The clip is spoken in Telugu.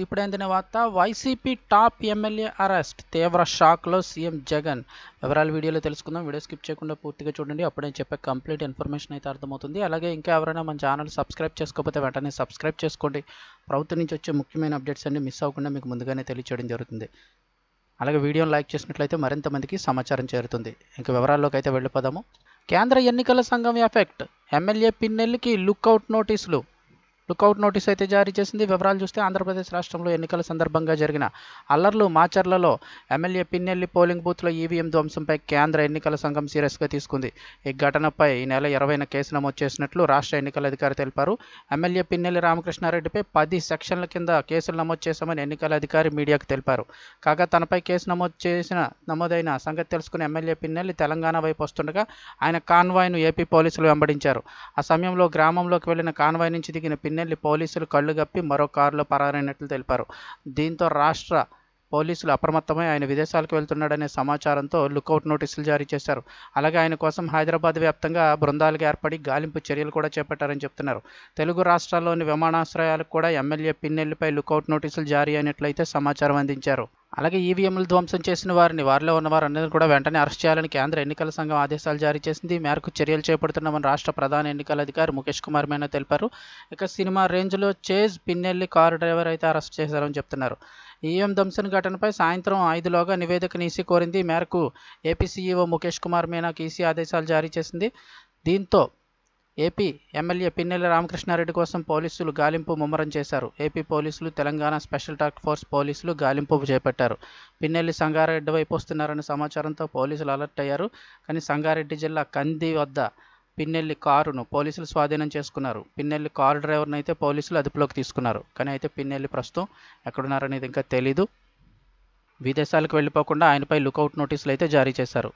ఇప్పుడు అందిన వార్త. YCP top MLA arrest. తీవ్ర షాక్లో సీఎం జగన్. వివరాలు వీడియోలో తెలుసుకుందాం. వీడియో స్కిప్ చేయకుండా పూర్తిగా చూడండి. అప్పుడే చెప్పే కంప్లీట్ ఇన్ఫర్మేషన్ అయితే అర్థమవుతుంది. అలాగే ఇంకా ఎవరైనా మన ఛానల్ సబ్స్క్రైబ్ చేసుకోకపోతే వెంటనే సబ్స్క్రైబ్ చేసుకోండి. ప్రభుత్వం నుంచి వచ్చే ముఖ్యమైన అప్డేట్స్ అన్ని మిస్ అవ్వకుండా మీకు ముందుగానే తెలియచేయడం జరుగుతుంది. అలాగే వీడియోని లైక్ చేసినట్లయితే మరింత మందికి సమాచారం చేరుతుంది. ఇంకా వివరాల్లోకి అయితే వెళ్ళిపోదాము. కేంద్ర ఎన్నికల సంఘం ఎఫెక్ట్. ఎమ్మెల్యే పిన్నెల్లికి లుక్అవుట్ నోటీసులు. లుకౌట్ నోటీస్ అయితే జారీ చేసింది. వివరాలు చూస్తే ఆంధ్రప్రదేశ్ రాష్ట్రంలో ఎన్నికల సందర్భంగా జరిగిన అల్లర్లు మాచర్లలో ఎమ్మెల్యే పిన్నెల్లి పోలింగ్ బూత్లో ఈవీఎం ధ్వంసంపై కేంద్ర ఎన్నికల సంఘం సీరియస్గా తీసుకుంది. ఈ ఘటనపై ఈ నెల ఇరవైన కేసు నమోదు చేసినట్లు రాష్ట్ర ఎన్నికల అధికారి తెలిపారు. ఎమ్మెల్యే పిన్నెల్లి రామకృష్ణారెడ్డిపై పది సెక్షన్ల కింద కేసులు నమోదు చేశామని ఎన్నికల అధికారి మీడియాకు తెలిపారు. కాగా తనపై కేసు నమోదు చేసిన నమోదైన సంగతి తెలుసుకుని ఎమ్మెల్యే పిన్నెల్లి తెలంగాణ వైపు వస్తుండగా ఆయన కాన్వాయ్ను ఏపీ పోలీసులు వెంబడించారు. ఆ సమయంలో గ్రామంలోకి వెళ్ళిన కాన్వాయ్ నుంచి దిగిన పిన్నెల్లి పోలీసులు కళ్ళు గప్పి మరో కారులో పరారైనట్లు తెలిపారు. దీంతో రాష్ట్ర పోలీసులు అప్రమత్తమై ఆయన విదేశాలకు వెళ్తున్నాడనే సమాచారంతో లుకౌట్ నోటీసులు జారీ చేశారు. అలాగే ఆయన కోసం హైదరాబాద్ వ్యాప్తంగా బృందాలుగా ఏర్పడి గాలింపు చర్యలు కూడా చేపట్టారని చెప్తున్నారు. తెలుగు రాష్ట్రాల్లోని విమానాశ్రయాలకు కూడా ఎమ్మెల్యే పిన్నెల్లిపై లుకౌట్ నోటీసులు జారీ అయినట్లయితే సమాచారం అందించారు. అలాగే ఈవీఎంలు ధ్వంసం చేసిన వారిని వారిలో ఉన్న వారందరినీ కూడా వెంటనే అరెస్ట్ చేయాలని కేంద్ర ఎన్నికల సంఘం ఆదేశాలు జారీ చేసింది. ఈ మేరకు చర్యలు చేపడుతున్నామని రాష్ట్ర ప్రధాన ఎన్నికల అధికారి ముఖేష్ కుమార్ మేనా తెలిపారు. ఇక సినిమా రేంజ్లో చేజ్ పిన్నెల్లి కారు డ్రైవర్ అయితే అరెస్ట్ చేశారని చెప్తున్నారు. ఈఎం ధ్వంసన ఘటనపై సాయంత్రం ఐదులోగా నివేదికను ఈసీ కోరింది. ఈ మేరకు ఏపీ సీఈఓ ముఖేష్ కుమార్ మీనాకు ఈసీ ఆదేశాలు జారీ చేసింది. దీంతో ఏపీ ఎమ్మెల్యే పిన్నెల్లి రామకృష్ణారెడ్డి కోసం పోలీసులు గాలింపు ముమ్మరం చేశారు. ఏపీ పోలీసులు తెలంగాణ స్పెషల్ టాస్క్ ఫోర్స్ పోలీసులు గాలింపు చేపట్టారు. పిన్నెల్లి సంగారెడ్డి వైపు వస్తున్నారనే సమాచారంతో పోలీసులు అలర్ట్ అయ్యారు. కానీ సంగారెడ్డి జిల్లా కంది వద్ద పిన్నెల్లి కారును పోలీసులు స్వాధీనం చేసుకున్నారు. పిన్నెల్లి కారు డ్రైవర్ని అయితే పోలీసులు అదుపులోకి తీసుకున్నారు. కానీ అయితే పిన్నెల్లి ప్రస్తుతం ఎక్కడున్నారనేది ఇంకా తెలీదు. విదేశాలకు వెళ్ళిపోకుండా ఆయనపై లుకౌట్ నోటీసులు అయితే జారీ చేశారు.